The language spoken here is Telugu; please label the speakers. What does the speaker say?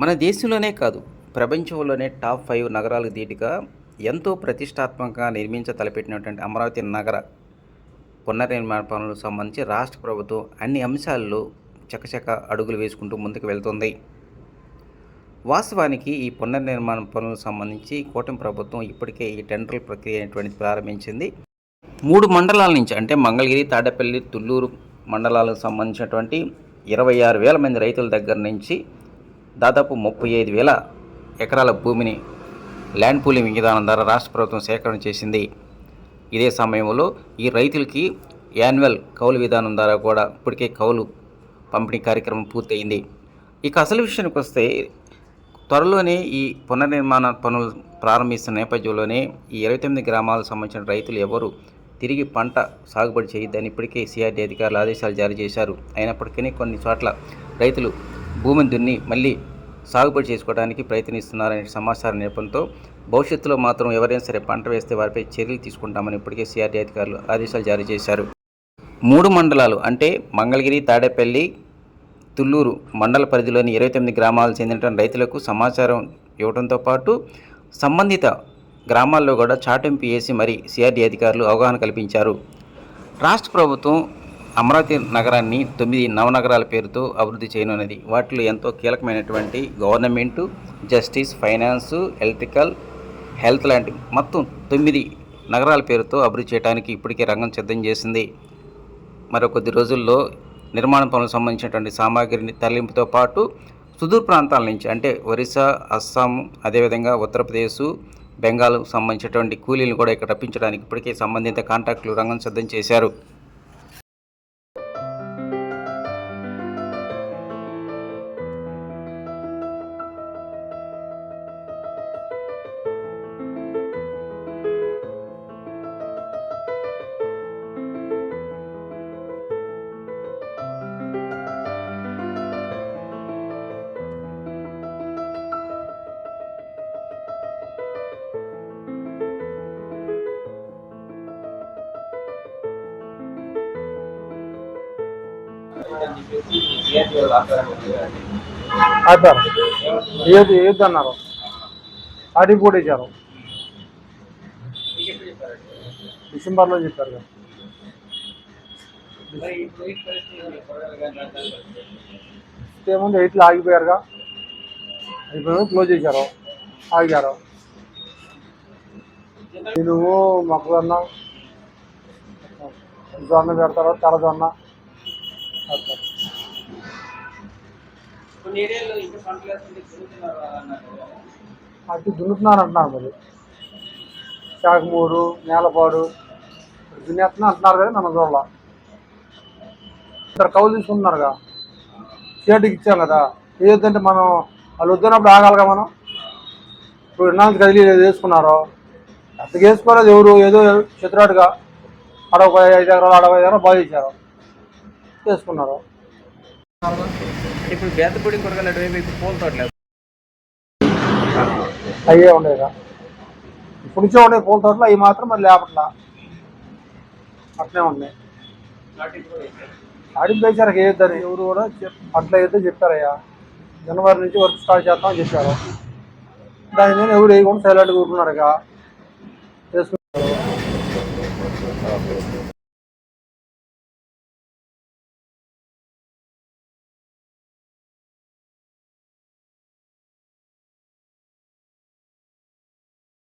Speaker 1: మన దేశంలోనే కాదు ప్రపంచంలోనే టాప్ ఫైవ్ నగరాలకు ధీటుగా ఎంతో ప్రతిష్టాత్మకంగా నిర్మించ తలపెట్టినటువంటి అమరావతి నగర పునర్నిర్మాణ పనులకు సంబంధించి రాష్ట్ర ప్రభుత్వం అన్ని అంశాల్లో చకచక అడుగులు వేసుకుంటూ ముందుకు వెళ్తుంది. వాస్తవానికి ఈ పునర్నిర్మాణ పనులకు సంబంధించి కూటమి ప్రభుత్వం ఇప్పటికే ఈ టెండర్ ప్రక్రియ అనేటువంటిది ప్రారంభించింది. మూడు మండలాల నుంచి అంటే మంగళగిరి తాడేపల్లి తుళ్ళూరు మండలాలకు సంబంధించినటువంటి ఇరవై ఆరు వేల మంది రైతుల దగ్గర నుంచి దాదాపు ముప్పై ఐదు వేల ఎకరాల భూమిని ల్యాండ్ పూలింగ్ విధానం ద్వారా రాష్ట్ర ప్రభుత్వం సేకరణ చేసింది. ఇదే సమయంలో ఈ రైతులకి యాన్యువల్ కౌలు విధానం ద్వారా కూడా ఇప్పటికే కౌలు పంపిణీ కార్యక్రమం పూర్తయింది. ఇక అసలు విషయానికి వస్తే త్వరలోనే ఈ పునర్నిర్మాణ పనులు ప్రారంభిస్తున్న నేపథ్యంలోనే ఈ ఇరవై తొమ్మిది గ్రామాలకు సంబంధించిన రైతులు ఎవరు తిరిగి పంట సాగుబడి చేయొద్దని ఇప్పటికే సిఆర్డీ అధికారులు ఆదేశాలు జారీ చేశారు. అయినప్పటికీ కొన్ని చోట్ల రైతులు భూమిని దున్ని మళ్ళీ సాగుబడి చేసుకోవడానికి ప్రయత్నిస్తున్నారనే సమాచారం నేపథ్యంతో భవిష్యత్తులో మాత్రం ఎవరైనా సరే పంట వేస్తే వారిపై చర్యలు తీసుకుంటామని ఇప్పటికే సిఆర్టీ అధికారులు ఆదేశాలు జారీ చేశారు. మూడు మండలాలు అంటే మంగళగిరి తాడేపల్లి తుళ్ళూరు మండల పరిధిలోని ఇరవై తొమ్మిది గ్రామాలకు చెందిన రైతులకు సమాచారం ఇవ్వడంతో పాటు సంబంధిత గ్రామాల్లో కూడా చాటింపు వేసి మరి సిఆర్డీ అధికారులు అవగాహన కల్పించారు. రాష్ట్ర ప్రభుత్వం అమరావతి నగరాన్ని తొమ్మిది నవనగరాల పేరుతో అభివృద్ధి చేయనున్నది వాటిలో ఎంతో కీలకమైనటువంటి government justice finance electrical health లాంటి మొత్తం తొమ్మిది నగరాల పేరుతో అభివృద్ధి చేయడానికి ఇప్పటికే రంగం సిద్ధం చేసింది. మరో కొద్ది రోజుల్లో నిర్మాణ పనులకు సంబంధించినటువంటి సామాగ్రిని తరలింపుతో పాటు సుదూర్ ప్రాంతాల నుంచి అంటే ఒరిస్సా అస్సాం అదేవిధంగా ఉత్తరప్రదేశ్ బెంగాల్కు సంబంధించినటువంటి కూలీలను కూడా ఇక్కడ రప్పించడానికి ఇప్పటికే సంబంధిత కాంట్రాక్టులు రంగం సిద్ధం చేశారు.
Speaker 2: ఆపారు ఏది ఏది అన్నారు? స్టార్టింగ్ కూడా ఇచ్చారు. డిసెంబర్లో చెప్పారు కదా. ఏముంది ఎయిట్లో ఆగిపోయారుగా. అయిపోయారు క్లోజ్ చేశారు. ఆగారు. నువ్వు మొక్కజొన్న జొన్న పెడతారు తెల్లజొన్న అటు దున్నుతున్నారు అంటున్నారు మరి. శాఖమూరు నేలపాడు దున్నేస్తున్నా అంటున్నారు కదా మన చూడాల ఇద్దరు కౌలు తీసుకుంటున్నారుగా. చేతికి ఇచ్చాం కదా. ఏదంటే మనం వాళ్ళు వద్దనప్పుడు ఆగాలిగా మనం. ఇప్పుడు ఇన్నాళ్ళకి కదిలి వేసుకున్నారో. అంతకు వేసుకోలేదు ఎవరు. ఏదో చిత్రాటుగా అడవ ఐదు ఎకరాలు అడవై ఐదు ఎకరాలు బాగా చేశారు. చేసుకున్నారు
Speaker 1: ఇప్పుడు బేతపూడి అటువైపు తోటలేదు
Speaker 2: అయ్యే ఉండేగా. ఇప్పుడు నుంచే ఉండే పూల తోటలు అవి మాత్రం మరి లేపట్లా. అట్లే ఉన్నాయి. ఆడికి వేసారు వేయొద్దని ఎవరు కూడా అట్లా అయితే చెప్పారయ్యా. జనవరి నుంచి వర్క్ స్టార్ట్ చేస్తామని చెప్పారు. దాని మీద ఎవరు వేయకుండా సైలెంట్గా కూరుకున్నారు ఇక చేసుకున్నారు.